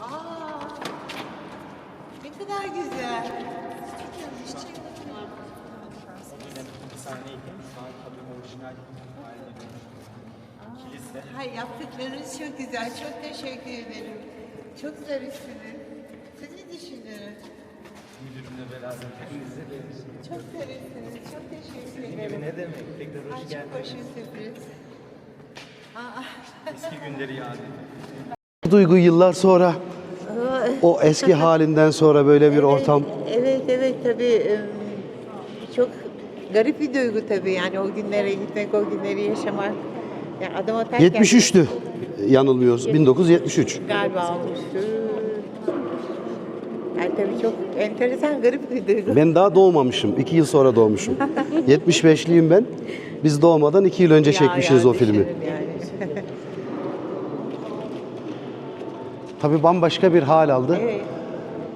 Aa, ne kadar güzel. Hay yaptıklarınız çok güzel. Çok teşekkür ederim. Çok zarifsiniz. Siz ne düşünüyorsunuz? Müdürümle beraber hepinize Çok zarifsiniz. Çok teşekkür Gibi ederim. ne demek? Tekrar Ay, hoş çok geldiniz. hoş bir sürpriz. Aa, Eski günleri yad edin. Duygu yıllar sonra o eski halinden sonra böyle bir ortam. Evet, evet tabii. Çok garip bir duygu tabii yani o günlere gitmek, o günleri yaşamak. Yani adım atarken 73'tü yanılmıyoruz. 1973. galiba olmuştu. Yani tabii çok enteresan, garip bir duygu. Ben daha doğmamışım. 2 yıl sonra doğmuşum. 75'liyim ben. Biz doğmadan 2 yıl önce Ya, çekmişiz ya, o filmi. Yani. Tabii bambaşka bir hal aldı. evet.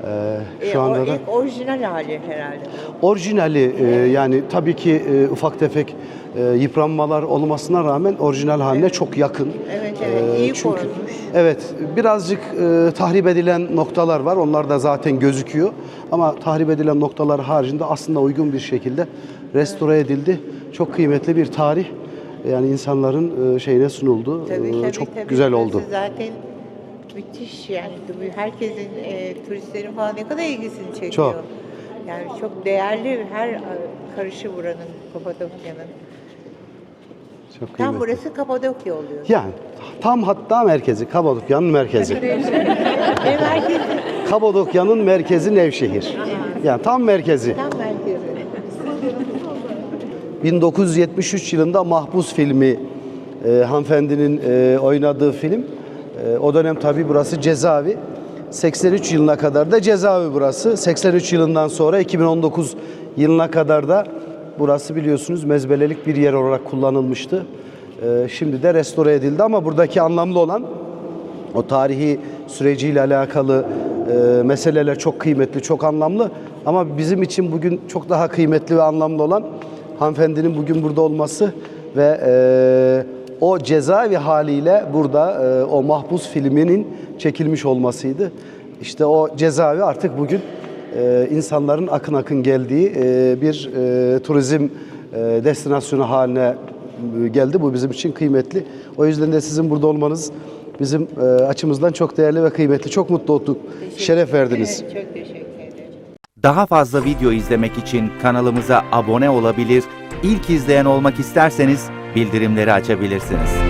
Ee, E, şu o anda da. ilk orijinal hali herhalde. Orijinali e, yani tabii ki e, ufak tefek e, yıpranmalar olmasına rağmen orijinal haline çok yakın. Evet, evet, E, iyi çünkü, korunmuş. Evet, birazcık e, tahrip edilen noktalar var. Onlar da zaten gözüküyor. Ama tahrip edilen noktalar haricinde aslında uygun bir şekilde restore edildi. Çok kıymetli bir tarih. Yani insanların e, şeyine sunuldu. Tabii, E, tabii, çok tabii. güzel Burası oldu. Zaten müthiş yani herkesin, e, turistlerin falan ne kadar ilgisini çekiyor. Çok. Yani çok değerli her e, karışı buranın, Kapadokya'nın. Çok Tam kıymetli. burası Kapadokya oluyor. Yani tam hatta merkezi, Kapadokya'nın merkezi. merkezi? Kapadokya'nın merkezi Nevşehir. Yani tam merkezi. Tam merkezi. 1973 yılında Mahpus filmi e, hanımefendinin e, oynadığı film. E, o dönem tabii burası cezaevi. 83 yılına kadar da cezaevi burası. 83 yılından sonra 2019 yılına kadar da burası biliyorsunuz mezbelelik bir yer olarak kullanılmıştı. E, şimdi de restore edildi ama buradaki anlamlı olan o tarihi süreciyle alakalı e, meseleler çok kıymetli, çok anlamlı. Ama bizim için bugün çok daha kıymetli ve anlamlı olan hanımefendinin bugün burada olması ve e, o cezaevi haliyle burada e, o mahpus filminin çekilmiş olmasıydı. İşte o cezaevi artık bugün e, insanların akın akın geldiği e, bir e, turizm e, destinasyonu haline e, geldi. Bu bizim için kıymetli. O yüzden de sizin burada olmanız bizim e, açımızdan çok değerli ve kıymetli. Çok mutlu olduk. Şeref verdiniz. Evet, çok teşekkür ederim. Daha fazla video izlemek için kanalımıza abone olabilir, ilk izleyen olmak isterseniz bildirimleri açabilirsiniz.